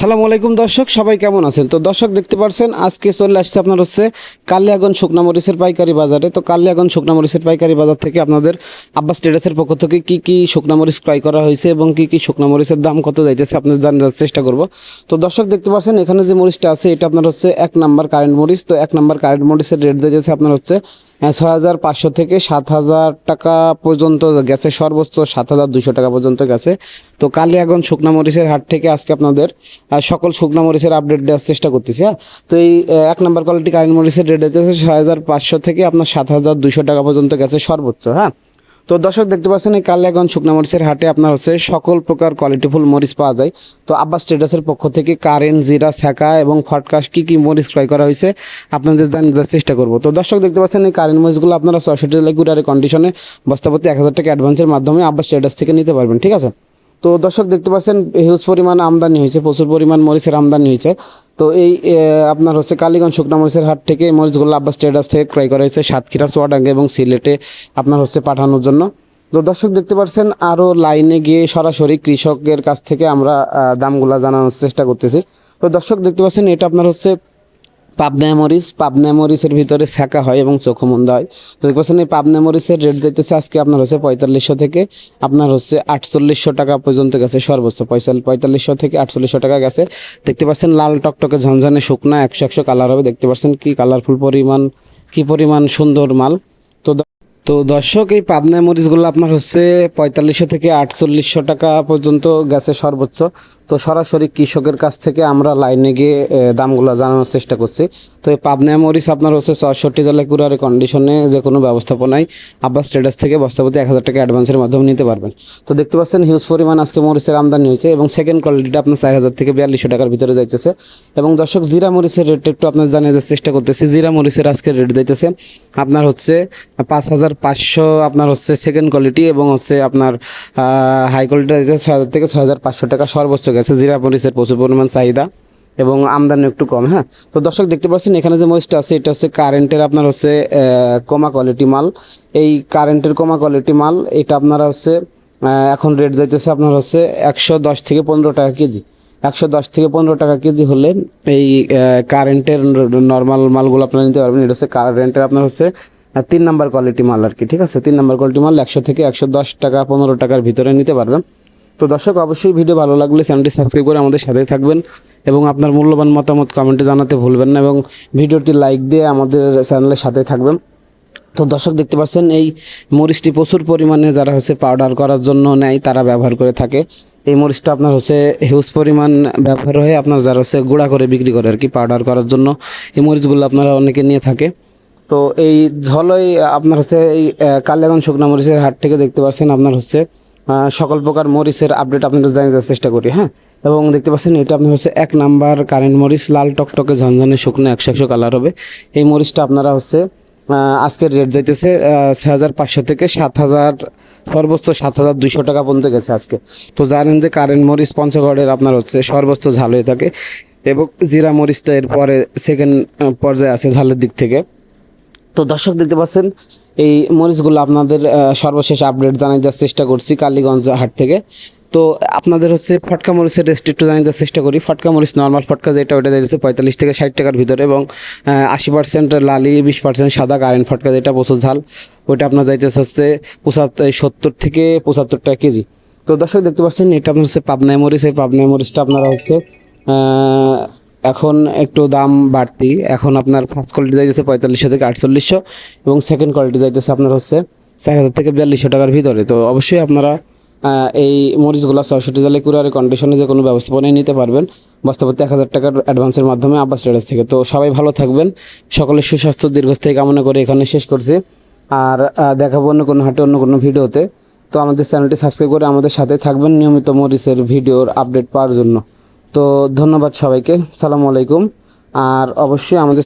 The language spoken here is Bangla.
সালাম আলাইকুম দর্শক, সবাই কেমন আছেন? তো দর্শক দেখতে পাচ্ছেন আজকে চলে আসছে আপনার হচ্ছে কালিয়াগঞ্জ শুকনা মরিচের পাইকারি বাজারে। তো কালিয়াগঞ্জ শুকনা মরিচের পাইকারি বাজার থেকে আপনাদের আব্বাস ট্রেডার্সের পক্ষ থেকে কী কী শুকনা মরিচ ক্রয় করা হয়েছে এবং কী কী শুকনা মরিচের দাম কত যাইতেছে আপনাদের জানার চেষ্টা করব। তো দর্শক দেখতে পাচ্ছেন এখানে যে মরিচটা আছে, এটা আপনার হচ্ছে এক নাম্বার কারেন্ট মরিচ। তো এক নাম্বার কারেন্ট মরিচের রেট দিয়েছে আপনার হচ্ছে ছয় হাজার পাঁচশো থেকে সাত হাজার টাকা পর্যন্ত গেছে, সর্বোচ্চ সাত হাজার দুশো টাকা পর্যন্ত গেছে। তো কালিয়াগঞ্জ শুকনা মরিচের হাট থেকে আজকে আপনাদের সকল শুকনা মরিচের আপডেট দেওয়ার চেষ্টা করতেছি হ্যাঁ? তো এই এক নম্বর কোয়ালিটি কারেন্ট মরিচের রেট হচ্ছে ছয় হাজার পাঁচশো থেকে আপনার সাত হাজার দুশো টাকা পর্যন্ত গেছে, সর্বোচ্চ হ্যাঁ? তো দর্শক, দেখতে পাচ্ছেন এই কালিয়াগঞ্জ শুকনা মরিচের হাটে আপনার হচ্ছে সকল প্রকার কোয়ালিটিফুল মরিচ পাওয়া যায়। তো আব্বাস ট্রেডার্সের পক্ষ থেকে কারেন্ট, জিরা ছ্যাঁকা এবং ফটকাশ কি কি মরিচ ক্রয় করা হয়েছে আপনাদের দেওয়ার চেষ্টা করব। তো দর্শক, দেখতে পাচ্ছেন এই কারেন্ট মরিচগুলো আপনারা ছয়ষট্টি জেলায় কুড়ারে কন্ডিশনে বস্তাপতি এক হাজার টাকা অ্যাডভান্সের মাধ্যমে আব্বাস ট্রেডার্স থেকে নিতে পারবেন, ঠিক আছে? তো দর্শক, দেখতে পাচ্ছেন হিউজ পরিমাণ আমদানি হয়েছে, প্রচুর পরিমাণ মরিচের আমদানি হয়েছে। তো এই আপনার হচ্ছে কালীগঞ্জ শুকনা মরিচের হাট থেকে এই মরিচগুলো আব্বাস ট্রেডার্স থেকে ক্রয় করা হয়েছে সাতক্ষীরা, চুয়াডাঙ্গা এবং সিলেটে আপনার হচ্ছে পাঠানোর জন্য। তো দর্শক দেখতে পাচ্ছেন, আরও লাইনে গিয়ে সরাসরি কৃষকের কাছ থেকে আমরা দামগুলা জানানোর চেষ্টা করতেছি। তো দর্শক দেখতে পাচ্ছেন, এটা আপনার হচ্ছে পাবনা মরিচ ভিতরে ছ্যাঁকা হয় এবং চোখমন্দা হয়। তো পাচ্ছেন এই পাবনা রেট দিতেছে আজকে আপনার হচ্ছে পঁয়তাল্লিশশো থেকে আপনার হচ্ছে আটচল্লিশশো টাকা পর্যন্ত গেছে সর্বোচ্চ। পঁয়তাল্লিশ পঁয়তাল্লিশশো থেকে আটচল্লিশশো টাকা গেছে। দেখতে পাচ্ছেন লাল টকটকে ঝনঝনে শুকনা, একশো একশো কালার হবে। দেখতে পাচ্ছেন কি কালারফুল পরিমাণ, কি পরিমাণ সুন্দর মাল। তো তো দর্শক, এই পাবনা মরিচগুলো আপনার হচ্ছে পঁয়তাল্লিশশো থেকে আটচল্লিশশো টাকা পর্যন্ত গেছে সর্বোচ্চ। তো সরাসরি কৃষকের কাছ থেকে আমরা লাইনে গিয়ে দামগুলো জানানোর চেষ্টা করছি। তো এই পাবনা মরিচ আপনার হচ্ছে চৌষট্টি জেলায় কুড়ারে কন্ডিশনে যে কোনো ব্যবস্থাপনায় আব্বাস স্টেটাস থেকে বস্তাপতি এক হাজার টাকা অ্যাডভান্সের মাধ্যমে নিতে পারবেন। তো দেখতে পাচ্ছেন হিউজ পরিমাণ আজকে মরিচের আমদানি হয়েছে এবং সেকেন্ড কোয়ালিটিটা আপনার চার হাজার থেকে বিয়াল্লিশশো টাকার ভিতরে যাইতেছে। এবং দর্শক, জিরা মরিচের রেট একটু আপনার জানিয়ে দেওয়ার চেষ্টা করতেছি। জিরা মরিচের আজকে রেট দিতেছে আপনার হচ্ছে পাঁচ হাজার পাঁচশো আপনার হচ্ছে সেকেন্ড কোয়ালিটি এবং হচ্ছে আপনার হাই কোয়ালিটি দিতেছে ছয় হাজার থেকে ছয় হাজার পাঁচশো টাকা সর্বোচ্চ গেছে, জিরা মরিচের প্রচুর পরিমাণ চাহিদা এবং আমদানি একটু কম হ্যাঁ? তো দর্শক দেখতে পাচ্ছেন, এখানে যে মরিচটা আছে, এটা হচ্ছে কারেন্টের আপনার হচ্ছে কমা কোয়ালিটি মাল। এই কারেন্টের কমা কোয়ালিটি মাল, এটা আপনারা হচ্ছে এখন রেট যাইতেছে আপনার হচ্ছে একশো দশ থেকে পনেরো টাকা কেজি। একশো দশ থেকে পনেরো টাকা কেজি হলে এই কারেন্টের নর্মাল মালগুলো আপনারা নিতে পারবেন। এটা হচ্ছে কারেন্টের আপনার হচ্ছে তিন নাম্বার কোয়ালিটি মাল আর কি, ঠিক আছে? তিন নাম্বার কোয়ালিটি মাল একশো থেকে একশো দশ টাকা, পনেরো টাকার ভিতরে নিতে পারবেন। তো দর্শক, অবশ্যই ভিডিও ভালো লাগলে চ্যানেলটি সাবস্ক্রাইব করে আমাদের সাথে থাকবেন এবং আপনার মূল্যবান মতামত কমেন্টে জানাতে ভুলবেন না এবং ভিডিওটি লাইক দিয়ে আমাদের চ্যানেলের সাথে থাকবেন। তো দর্শক, দেখতে পাচ্ছেন এই মরিচটি প্রচুর পরিমাণে যারা হচ্ছে পাউডার করার জন্য নেয়, তারা ব্যবহার করে থাকে। এই মরিচটা আপনার হচ্ছে হিউজ পরিমাণ ব্যবহার হয়ে আপনার যারা হচ্ছে গুঁড়া করে বিক্রি করে আর কি পাউডার করার জন্য, এই মরিচগুলো আপনারা অনেকে নিয়ে থাকে। তো এই ঝলই আপনার হচ্ছে এই কালিয়াগঞ্জ শুকনা মরিচের হাট থেকে দেখতে পাচ্ছেন আপনার হচ্ছে সকল প্রকার মরিচের আপডেট আপনাদের জানিয়ে দেওয়ার চেষ্টা করি হ্যাঁ? এবং দেখতে পাচ্ছেন, এটা আপনার হচ্ছে এক নাম্বার কারেন্ট মরিচ, লাল টকটকে ঝনঝনে শুকনো একশো একশো কালার হবে। এই মরিচটা আপনারা হচ্ছে আজকের রেট যাইতেছে ছয় হাজার পাঁচশো থেকে সাত হাজার, সর্বোচ্চ সাত হাজার দুশো টাকা পর্যন্ত গেছে আজকে। তো জানেন যে কারেন্ট মরিচ পঞ্চগড়ের আপনার হচ্ছে সর্বোচ্চ ঝাল হয়ে থাকে এবং জিরা মরিচটা এরপরে সেকেন্ড পর্যায়ে আছে ঝালের দিক থেকে। তো দর্শক দেখতে পাচ্ছেন, এই মরিচগুলো আপনাদের সর্বশেষ আপডেট জানাই দেওয়ার চেষ্টা করছি কালীগঞ্জ হাট থেকে। তো আপনাদের হচ্ছে ফটকা মরিচের রেস্ট একটু জানিয়ে দেওয়ার চেষ্টা করি। ফটকা মরিচ নর্মাল ফটকা যেটা, ওটা দিয়েছে পঁয়তাল্লিশ থেকে ষাট টাকার ভিতরে এবং আশি পার্সেন্ট লালি, বিশ পার্সেন্ট সাদা কারেন্ট ফটকা যেটা, প্রচুর ঝাল। ওইটা আপনার যাইতেছে হচ্ছে পঁচাত্তর সত্তর থেকে পঁচাত্তর টাকা কেজি। তো দর্শক দেখতে পাচ্ছেন, এটা আপনার হচ্ছে পাবনায় মরিচ, এই পাবনায় মরিচটা আপনারা হচ্ছে এখন একটু দাম বাড়তি। এখন আপনার ফার্স্ট কোয়ালিটি যাইতেছে পঁয়তাল্লিশশো থেকে আটচল্লিশশো এবং সেকেন্ড কোয়ালিটি যাইতেছে আপনার হচ্ছে চার হাজার থেকে বিয়াল্লিশশো টাকার ভিতরে। তো অবশ্যই আপনারা এই মরিচগুলো ছয়ষট্টি জালে কুরিয়ারের কন্ডিশনে যে কোনো ব্যবস্থাপনায় নিতে পারবেন। বাস্তবতে এক হাজার টাকার অ্যাডভান্সের মাধ্যমে আব্বাস ট্রেডার্স থেকে। তো সবাই ভালো থাকবেন সকলের সুস্বাস্থ্য, দীর্ঘস্থায়ী কামনা করে এখানে শেষ করছি। আর দেখাবো অন্য কোনো হাটে, অন্য কোনো ভিডিওতে। তো আমাদের চ্যানেলটি সাবস্ক্রাইব করে আমাদের সাথে থাকবেন নিয়মিত মরিচের ভিডিওর আপডেট পাওয়ার জন্য। তো ধন্যবাদ সবাইকে। সালামু আলাইকুম। আর অবশ্যই আমাদের